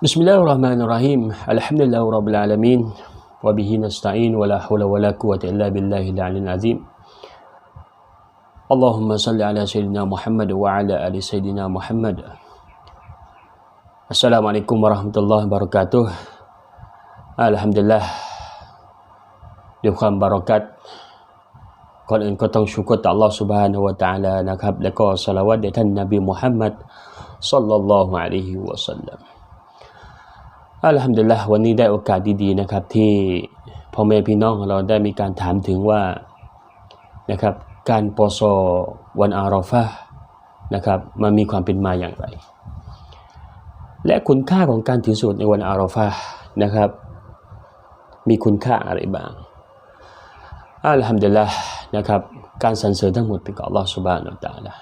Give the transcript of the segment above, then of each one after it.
بسم الله الرحمن الرحيم الحمد لله رب العالمين وبه نستعين ولا حول ولا قوة إلا بالله العلي العظيم اللهم صل على سيدنا محمد وعلى آل سيدنا محمد السلام عليكم ورحمة الله وبركاته الحمد لله ด้วยความบารักัตก่อนอื่นก็ต้องชูกรต่อ Allah سبحانه และ تعالى นะครับ แล้วก็สละวัตแด่ท่านนบีมุฮัมมัดศ็อลลัลลอฮุอะลัยฮิวะสัลลัม อัลฮัมดุลิลละวันนี้ได้โอกาสดีๆนะครับ ที่พ่อแม่พี่น้องของเราได้มีการถามถึงว่านะครับ การปอซอวันอารอฟะนะครับมันมีความเป็นมาอย่างไร และคุณค่าของการถือสูตรในวันอารอฟะนะครับ มีคุณค่าอะไรบ้างอัลฮัมดุลิลละนะครับ การสรรเสริญทั้งหมดเป็นของ Allah Subhanahu Wa Taala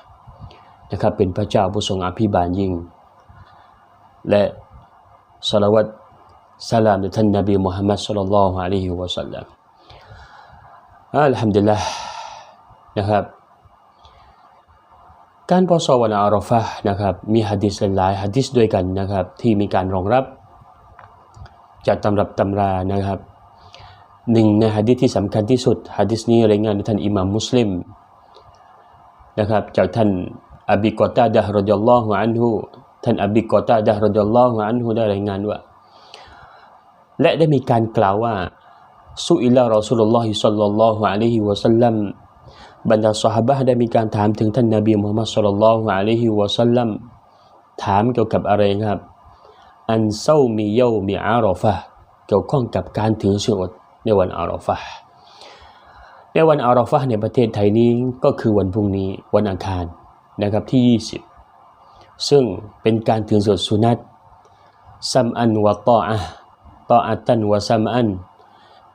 นะครับเป็นพระเจ้าผู้ทรงอภิบาลยิ่ง และ สลาวัตสลามแด่ท่านนบีมุฮัมมัดสุลลัลลอฮุอะลัยฮิวะสัลลัมอัลฮัมดุลิลละนะครับ การปอสวันอารอฟะนะครับมีฮะดิษหลายฮะดิษด้วยกันนะครับที่มีการรองรับ จากตำรับตำรานะครับหนึ่งในฮะดิษที่สำคัญที่สุดฮะดิษนี้รายงานโดยท่านอิหม่ามมุสลิมนะครับจากท่านอบีกอตาดะฮ์รดิยัลลอฮุอันฮุ ท่านอบีกอตาดะรดลลอฮุอันฮุได้รายงานว่า และได้มีการกล่าวว่าสุอิลารอสุลลอฮิสัลลัลลอฮุอะลัยฮิวะสัลลัมบรรดาสหายได้มีการถามถึงท่านนบีมุฮัมมัดสัลลัลลอฮุอะลัยฮิวะสัลลัมถามเกี่ยวกับอะไรครับ อันเซามีเยามีอารอฟะเกี่ยวข้องกับการถือศีลอดในวันอารอฟะในวันอารอฟะในประเทศไทยนี้ก็คือวันพรุ่งนี้วันอังคารนะครับที่ 20 ซึ่งเป็นการถือศีลสุนัตซัมอันวะตออะตออัตันวะซัมอัน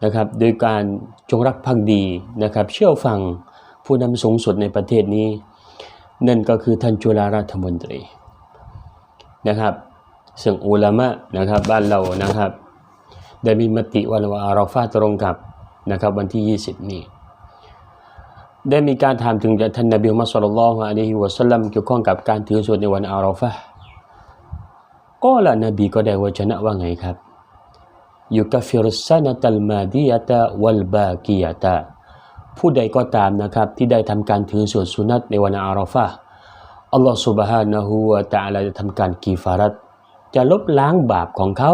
นะครับโดยการจงรักภักดีนะครับเชื่อฟังผู้นำสูงสุดในประเทศนี้ นั่นก็คือท่านจุฬาราชมนตรีนะครับซึ่งอุลามะนะครับบ้านเรานะครับได้มีมติวันวาอาราฟาตรงกับนะครับวันที่ 20 นี้ ได้มีการถามถึงจากท่านนบีมุฮัมมัดสุลลัลลอฮุอะลัยฮิวะสัลลัมเกี่ยวข้องกับการถือศีลในวันอาราฟะก็ละนบีก็ได้วจนะว่าไงครับยุกฟิรุสซานะตัลมาดียะตะวัลบากียะตะผู้ใดก็ตามนะครับที่ได้ทำการถือศีลสุนัตในวันอาราฟะอัลลอฮฺ سبحانه และ تعالى จะทำการกีฟารัตจะลบล้างบาปของเขา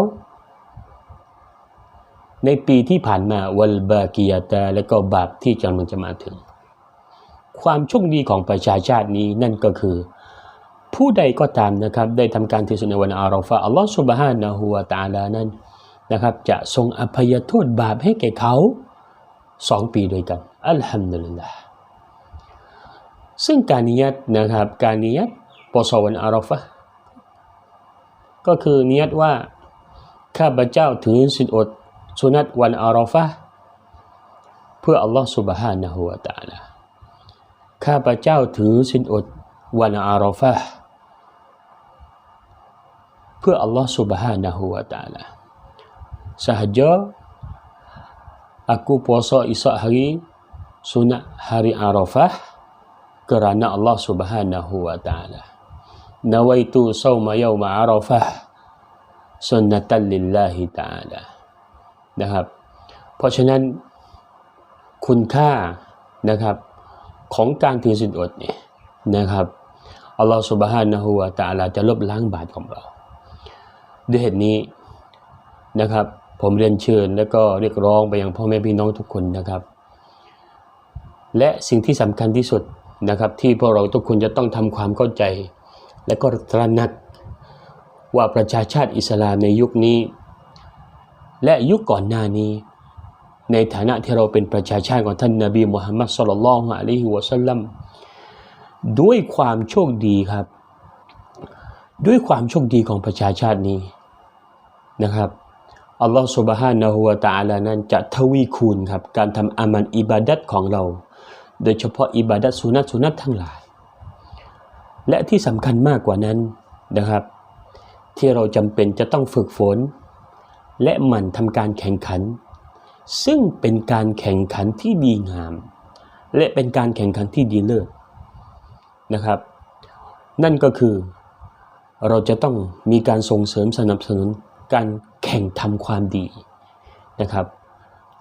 ในปีที่ผ่านมาวัลบากียาตาและก็บาปที่กำลังจะมาถึง ความโชคดีของประชาชาตินี้นั่นก็คือ ผู้ใดก็ตามนะครับได้ทำการที่สุดในวันอาราฟะอัลลอฮฺสุบฮานะฮูวาตาลานั้นนะครับจะทรงอภัยโทษบาปให้แก่เขาสองปีด้วยกันอัลฮัมดุลิลลาห์ซึ่งการนิยัตนะครับการนิยัตปศวันอารอฟะก็คือนิยัตว่าข้าพเจ้าถือสินอดสุนัตวันอารอฟะเพื่ออัลลอฮฺสุบฮานะฮูวาตาลา ข้าพเจ้าถือสินอดวันอาราฟะเพื่ออัลลอฮฺ سبحانه และ تعالى sahaja aku puasa Isyak hari sunat hari Arafah kerana Allah Subhanahu wa taala. Nawaitu sauma yauma Arafah sunnatan lillahi ta'ala นะครับ เพราะฉะนั้นคุณค่านะครับ ของการถือศีลอดเนี่ยนะครับอัลลอฮฺสุบฮานะฮูวะตะอาลาจะลบล้างบาปของเรา ด้วยเหตุนี้นะครับ ผมเรียนเชิญและก็เรียกร้องไปยังพ่อแม่พี่น้องทุกคนนะครับ และสิ่งที่สำคัญที่สุดนะครับที่พวกเราทุกคนจะต้องทำความเข้าใจ และก็ตระหนักว่าประชาชาติอิสลามในยุคนี้ และยุคก่อนหน้านี้ ในฐานะที่เราเป็นประชาชาติของท่านนาบีมุฮัมมัดสุลลัลฮุอะลัยฮิวะสัลลัมด้วยความโชคดีครับ ด้วยความโชคดีของประชาชาตินี้นะครับอัลลอฮฺสุบฮานะฮูวะตะอาลานั้นจะทวีคูณครับการทำอามันอิบาดัตของเรา โดยเฉพาะอิบาดัตสุนัตสุนัตทั้งหลาย และที่สำคัญมากกว่านั้นนะครับ ที่เราจำเป็นจะต้องฝึกฝน และหมั่นทำการแข่งขัน ซึ่งเป็นการแข่งขันที่ดีงาม และเป็นการแข่งขันที่ดีเลิศนะครับ นั่นก็คือเราจะต้องมีการส่งเสริมสนับสนุนการแข่งทำความดีนะครับ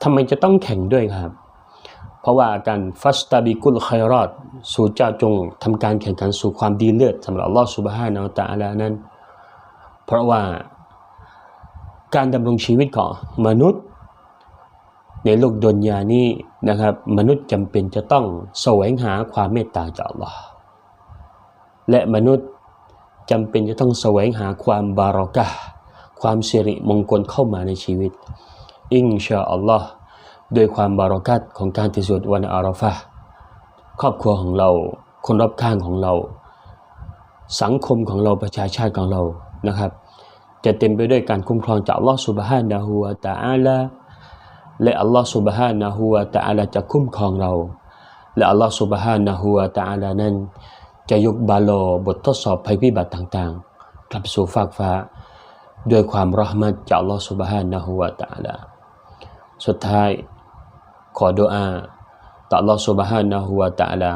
ทำไมจะต้องแข่งด้วยครับ เพราะว่าการฟัสตาบิกุลไครอด สู่เจ้าจงทำการแข่งขันสู่ความดีเลิศสำหรับลอสุบฮานาอัตะอาลานั้น เพราะว่าการดำรงชีวิตของมนุษย์ ในโลกดุนยานี้นะครับ มนุษย์จำเป็นจะต้องแสวงหาความเมตตาจากอัลลอฮ์และมนุษย์จำเป็นจะต้องแสวงหาความบารอกะความสิริมงคลเข้ามาในชีวิต อินชาอัลลอฮ์ด้วยความบารอกัตของการติดสวดวันอาราฟะครอบครัวของเรา คนรอบข้างของเรา สังคมของเราประชาชาติของเรานะครับ จะเต็มไปด้วยการคุ้มครองจากลอสุบฮานะฮูวตะอาลา และอัลลอฮฺสุบฮานะฮูวาตาอาลาจะคุ้มครองเรา และอัลลอฮฺสุบฮานะฮูวาตาอาลานั้น จะยกบาลอบททดสอบภัยพิบัติต่างๆกลับสู่ฟากฟ้า ด้วยความรหมัดจากอัลลอฮฺสุบฮานะฮูวาตาอาลาสุดท้ายขอดุอาต่ออัลลอฮฺสุบฮานะฮูวาตาอาลา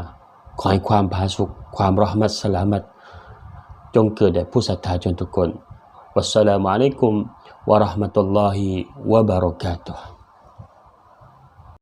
ขอให้ความผาสุกความรหมัดสลามัดจงเกิดแด่ผู้ศรัทธาจนทุกคนวัสสลามุอะลัยกุมวะราะห์มะตุลลอฮิวะบะเราะกาตุฮ์